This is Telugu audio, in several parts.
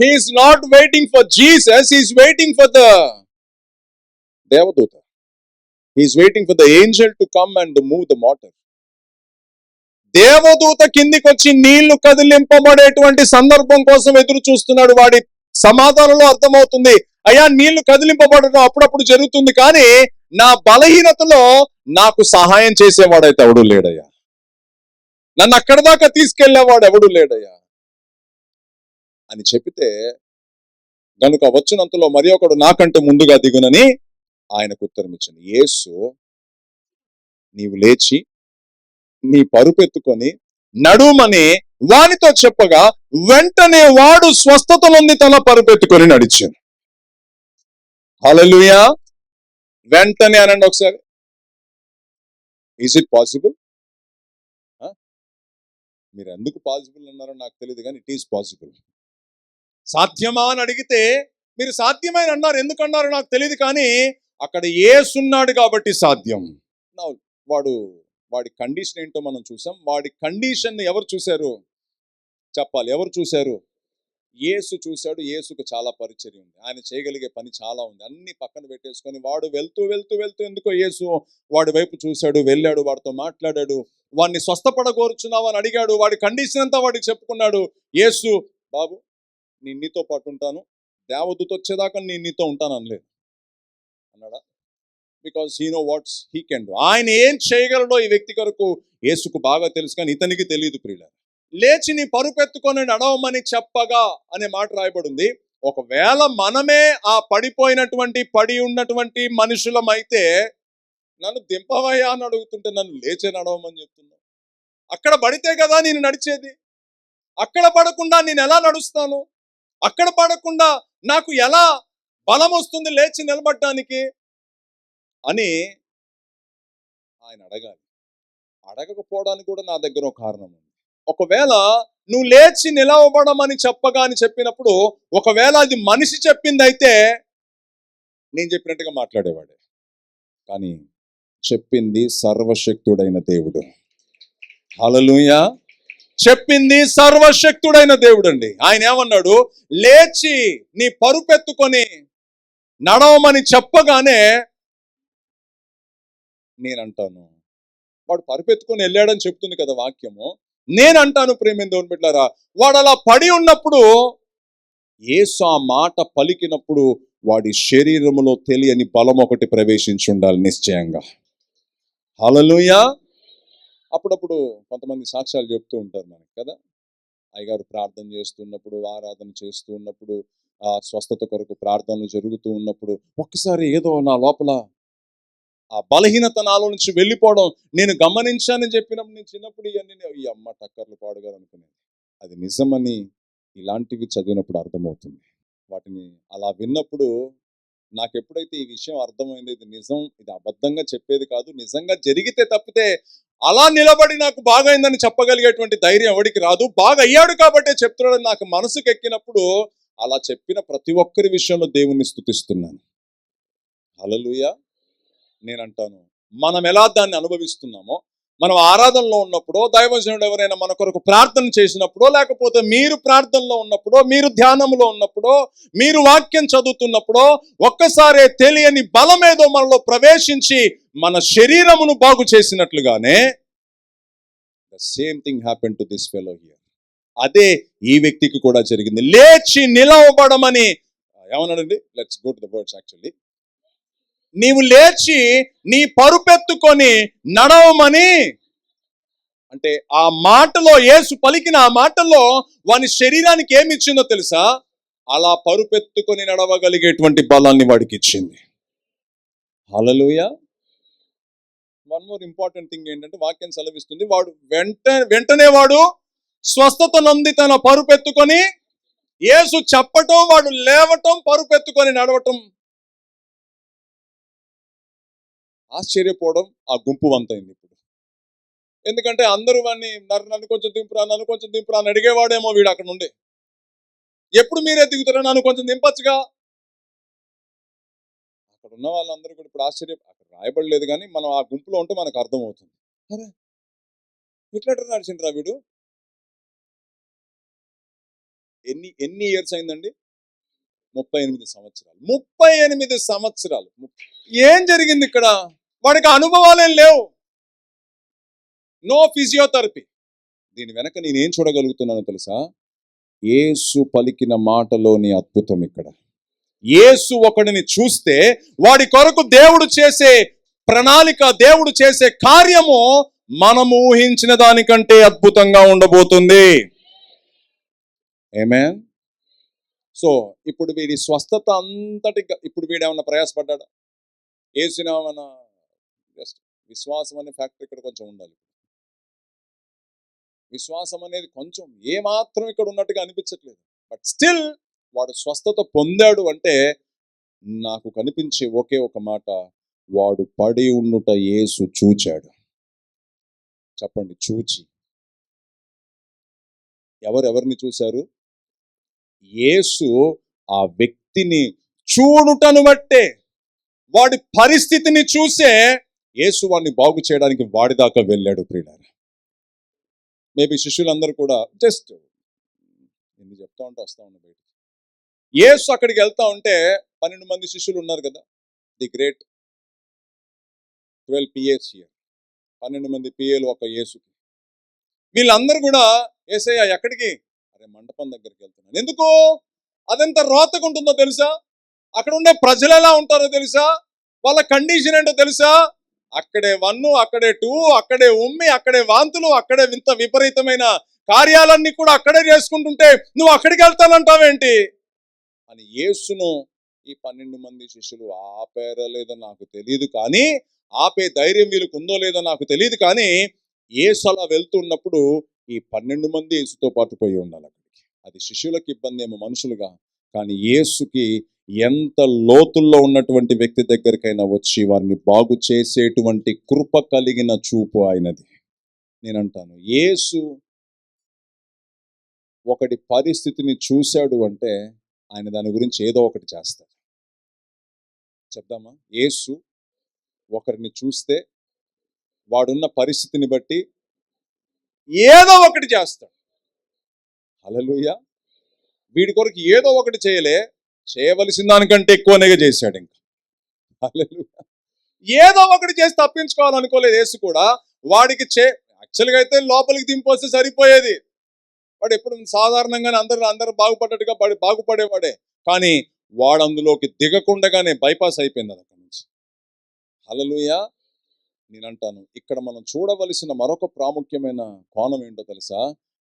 He's not waiting for Jesus he's waiting for the దేవదూత is waiting for the angel to come and move the water దేవదూత కిందికి వచ్చి నీళ్ళు కదిలింపబడేటువంటి సందర్భం కోసం ఎదురు చూస్తున్నాడు. వాడి సమాధానంలో అర్థమవుతుంది. అయ్యా నీళ్ళు కదిలింపబడడం అప్పుడప్పుడు జరుగుతుంది కానీ నా బలహీనతలో నాకు సహాయం చేసేవాడైతే ఎవడు లేడయ్యా. నన్ను అక్కడి దాకా తీసుకెళ్ళేవాడు ఎవడు లేడయ్యా. అని చెప్పితే గనుక వచ్చినంతలో మరి ఒకడు నాకంటే ముందుగా దిగునని ఆయనకు ఉత్తరం ఇచ్చింది. యేసు నీవు లేచి నీ పరుపెత్తుకొని నడుమని వానితో చెప్పగా వెంటనే వాడు స్వస్థత తల తన పరుపెత్తుకొని నడిచింది హలలుయా వెంటనే అనండి ఒకసారి. ఈజ్ ఇట్ పాసిబుల్ మీరు ఎందుకు పాసిబుల్ అన్నారో నాకు తెలియదు కానీ ఇట్ ఈస్ పాసిబుల్ సాధ్యమా అని అడిగితే మీరు సాధ్యమైన అన్నారు. ఎందుకన్నారు నాకు తెలియదు కానీ అక్కడ ఏసున్నాడు కాబట్టి సాధ్యం. వాడు వాడి కండిషన్ ఏంటో మనం చూసాం. వాడి కండిషన్ ఎవరు చూశారు? చెప్పాలి ఎవరు చూశారు? యేసు చూశాడు. యేసుకు చాలా పరిచయం ఉంది. ఆయన చేయగలిగే పని చాలా ఉంది. అన్ని పక్కన పెట్టేసుకొని వాడు వెళ్తూ వెళ్తూ వెళ్తూ ఎందుకో యేసు వాడి వైపు చూశాడు వెళ్ళాడు వాడితో మాట్లాడాడు. వాడిని స్వస్థపడగోరుచున్నావు అని అడిగాడు. వాడి కండిషన్ అంతా వాడికి చెప్పుకున్నాడు. యేసు బాబు నేను నీతో పాటు ఉంటాను. దేవదూత వచ్చేదాకా నేను నీతో ఉంటాను అనలేదు. అన్నాడా? Because he know what's he can do ఆయన ఏం చేయగలడో ఈ వ్యక్తి కొరకు యేసుకు బాగా తెలుసు కానీ ఇతనికి తెలియదు ప్రియుల లేచి నీ పరుపెత్తుకొని నడవమని చెప్పగా అనే మాట రాయబడింది. ఒకవేళ మనమే ఆ పడిపోయినటువంటి పడి ఉన్నటువంటి మనుషులమైతే నన్ను దింపవయ్యా అని అడుగుతుంటే నన్ను లేచే నడవమని చెప్తున్నా అక్కడ పడితే కదా నేను నడిచేది? అక్కడ పడకుండా నేను ఎలా నడుస్తాను? అక్కడ పడకుండా నాకు ఎలా బలం వస్తుంది లేచి నిలబడటానికి అని ఆయన అడగాలి. అడగకపోవడానికి కూడా నా దగ్గర ఒక కారణం ఉంది. ఒకవేళ నువ్వు లేచి నిలవబడమని చెప్పగా అని చెప్పినప్పుడు ఒకవేళ అది మనిషి చెప్పింది అయితే నేను చెప్పినట్టుగా మాట్లాడేవాడే. కానీ చెప్పింది సర్వశక్తుడైన దేవుడు. హలలుయా చెప్పింది సర్వశక్తుడైన దేవుడు అండి ఆయన ఏమన్నాడు? లేచి నీ పరుపెత్తుకొని నడవమని చెప్పగానే నేనంటాను. వాడు పరుపెత్తుకొని వెళ్ళాడని చెప్తుంది కదా వాక్యము. నేనంటాను ప్రేమ దేవుని బిడ్డారా వాడు అలా పడి ఉన్నప్పుడు ఏసు ఆ మాట పలికినప్పుడు వాడి శరీరములో తెలియని బలం ఒకటి ప్రవేశించి ఉండాలి నిశ్చయంగా. హలలుయా అప్పుడప్పుడు కొంతమంది సాక్ష్యాలు చెప్తూ ఉంటారు మనకి కదా. అయ్యగారు ప్రార్థన చేస్తున్నప్పుడు ఆరాధన చేస్తూ ఉన్నప్పుడు ఆ స్వస్థత కొరకు ప్రార్థనలు జరుగుతూ ఉన్నప్పుడు ఒక్కసారి ఏదో నా లోపల ఆ బలహీనత నాలో నుంచి వెళ్ళిపోవడం నేను గమనించానని చెప్పినప్పుడు నేను చిన్నప్పుడు ఇవన్నీ నేను, ఈ అమ్మ టక్కర్లు పాడుగారు అనుకున్నాను అది నిజమని ఇలాంటివి చదివినప్పుడు అర్థమవుతుంది. వాటిని అలా విన్నప్పుడు నాకు ఎప్పుడైతే ఈ విషయం అర్థమైంది ఇది నిజం ఇది అబద్ధంగా చెప్పేది కాదు. నిజంగా జరిగితే తప్పితే అలా నిలబడి నాకు బాగా అయిందని చెప్పగలిగేటువంటి ధైర్యం ఎవడికి రాదు. బాగా అయ్యాడు కాబట్టే చెప్తున్నాడని నాకు మనసుకు ఎక్కినప్పుడు అలా చెప్పిన ప్రతి ఒక్కరి విషయంలో దేవుణ్ణి స్థుతిస్తున్నాను. అలలుయ నేను అంటాను మనం ఎలా దాన్ని అనుభవిస్తున్నామో మనం ఆరాధనలో ఉన్నప్పుడో దైవజనుడు ఎవరైనా మన కొరకు ప్రార్థన చేసినప్పుడో లేకపోతే మీరు ప్రార్థనలో ఉన్నప్పుడో మీరు ధ్యానంలో ఉన్నప్పుడో మీరు వాక్యం చదువుతున్నప్పుడో ఒక్కసారే తెలియని బలమేదో మనలో ప్రవేశించి మన శరీరమును బాగు చేసినట్లుగానే the same thing happen to this fellow here అదే ఈ వ్యక్తికి కూడా జరిగింది. లేచి నిలవబడమని ఏమన్నాడండి? Let's go to the words actually నీవు లేచి నీ పరుపెత్తుకొని నడవమని. అంటే ఆ మాటలో యేసు పలికిన ఆ మాటలో వాని శరీరానికి ఏమి ఇచ్చిందో తెలుసా? అలా పరుపెత్తుకొని నడవగలిగేటువంటి బలాన్ని వాడికి ఇచ్చింది. Hallelujah one more important thing ఏంటంటే వాక్యం సెలవిస్తుంది. వాడు వెంట వెంటనే వాడు స్వస్థత నొంది తన పరుపెత్తుకొని యేసు చెప్పటం వాడు లేవటం పరుపెత్తుకొని నడవటం ఆశ్చర్యపోవడం ఆ గుంపు వంతైంది ఇప్పుడు. ఎందుకంటే అందరూ వాడిని నన్ను నన్ను కొంచెం దింపురా నన్ను కొంచెం దింపురా అని అడిగేవాడేమో వీడు అక్కడ నుండి. ఎప్పుడు మీరే దిగుతారా నన్ను కొంచెం దింపచ్చుగా? అక్కడ ఉన్న వాళ్ళందరూ కూడా ఇప్పుడు ఆశ్చర్య అక్కడ రాయబడలేదు కానీ మనం ఆ గుంపులో ఉంటే మనకు అర్థమవుతుంది. అరే! ఇట్లా నడిచిండ్రా వీడు? ఎన్ని ఎన్ని ఇయర్స్ అయిందండి? ముప్పై ఎనిమిది సంవత్సరాలు. ముప్పై ఎనిమిది సంవత్సరాలు. ఏం జరిగింది ఇక్కడ? వాడికి అనుభవాలేం లేవు. నో ఫిజియోథెరపీ దీని వెనక నేనేం చూడగలుగుతున్నానో తెలుసా? ఏసు పలికిన మాటలోని అద్భుతం ఇక్కడ. యేసు ఒకడిని చూస్తే వాడి కొరకు దేవుడు చేసే ప్రణాళిక దేవుడు చేసే కార్యము మనము ఊహించిన దానికంటే అద్భుతంగా ఉండబోతుంది. ఏమే సో ఇప్పుడు వీడి స్వస్థత అంతటి ఇప్పుడు వీడేమన్నా ప్రయాసపడ్డాడా? ఏసునేమన్నా రిక్వెస్ట్ విశ్వాసం అనే ఫ్యాక్టర్ ఇక్కడ కొంచెం ఉండాలి. విశ్వాసం అనేది కొంచెం ఏమాత్రం ఇక్కడ ఉన్నట్టుగా అనిపించట్లేదు. బట్ స్టిల్ వాడు స్వస్థత పొందాడు అంటే నాకు కనిపించే ఒకే ఒక మాట వాడు పడి ఉండుట యేసు చూచాడు. చెప్పండి చూచి. ఎవరెవరిని చూశారు? యేసు ఆ వ్యక్తిని చూడుటను బట్టే వాడి పరిస్థితిని చూసే యేసు వాడిని బాగు చేయడానికి వాడి దాకా వెళ్ళాడు ప్రియులారా. మేబీ శిష్యులందరూ కూడా జస్ట్ ఎన్ని చెప్తా ఉంటే వస్తా ఉన్నా బయట యేసు అక్కడికి వెళ్తా ఉంటే పన్నెండు మంది శిష్యులు ఉన్నారు కదా the great twelve PAs here. పన్నెండు మంది పిఏలు ఒక యేసుకి. వీళ్ళందరూ కూడా ఏసయ్య ఎక్కడికి? అరే మండపం దగ్గరికి వెళ్తున్నాను. ఎందుకు? అదెంత రోతగా ఉంటుందో తెలుసా? అక్కడ ఉండే ప్రజలు ఎలా ఉంటారో తెలుసా? వాళ్ళ కండిషన్ ఏంటో తెలుసా? అక్కడే వన్ అక్కడే టూ అక్కడే ఉమ్మి అక్కడే వాంతులు అక్కడే వింత విపరీతమైన కార్యాలన్నీ కూడా అక్కడే చేసుకుంటుంటే నువ్వు అక్కడికి వెళ్తానంటావేంటి? అని యేసును ఈ పన్నెండు మంది శిష్యులు ఆపేరా లేదో నాకు తెలియదు కానీ ఆపే ధైర్యం వీళ్ళకు ఉందో లేదో నాకు తెలియదు కానీ ఏసు అలా వెళ్తున్నప్పుడు ఈ పన్నెండు మంది యేసుతో పాటు పోయి ఉండాలి అక్కడికి. అది శిష్యులకు ఇబ్బంది ఏమో మనుషులుగా కానీ యేసుకి ఎంత లోతుల్లో ఉన్నటువంటి వ్యక్తి దగ్గరికైనా వచ్చి వారిని బాగు చేసేటువంటి కృప కలిగిన చూపు ఆయనది. నేనంటాను యేసు ఒకటి పరిస్థితిని చూశాడు అంటే ఆయన దాని గురించి ఏదో ఒకటి చేస్తాడు. చెప్దామా? యేసు ఒకరిని చూస్తే వాడున్న పరిస్థితిని బట్టి ఏదో ఒకటి చేస్తాడు. హల్లెలూయా! వీడి కొరకు ఏదో ఒకటి చేయలే చేయవలసిన దానికంటే ఎక్కువనేగా చేశాడు ఇంకా. ఏదో ఒకటి చేసి తప్పించుకోవాలనుకోలేదు యేసు కూడా. వాడికి చే యాక్చువల్గా అయితే లోపలికి దింపొస్తే సరిపోయేది. వాడు ఎప్పుడు సాధారణంగానే అందరు అందరు బాగుపడ్డట్టుగా పడి బాగుపడేవాడే. కానీ వాడు అందులోకి దిగకుండగానే బైపాస్ అయిపోయింది అది అక్కడి నుంచి. హలలుయ నేనంటాను ఇక్కడ మనం చూడవలసిన మరొక ప్రాముఖ్యమైన కోణం ఏంటో తెలుసా?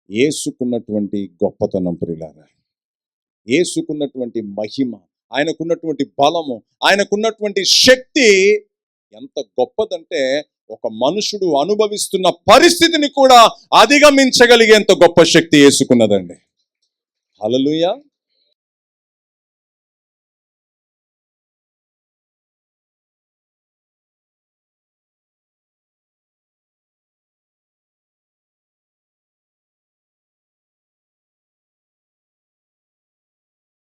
ఏసుకున్నటువంటి గొప్పతనం ప్రియులారా. ఏసుకున్నటువంటి మహిమ ఆయనకున్నటువంటి బలము ఆయనకున్నటువంటి శక్తి ఎంత గొప్పదంటే ఒక మనుషుడు అనుభవిస్తున్న పరిస్థితిని కూడా అధిగమించగలిగేంత గొప్ప శక్తి వేసుకున్నదండి హలలుయా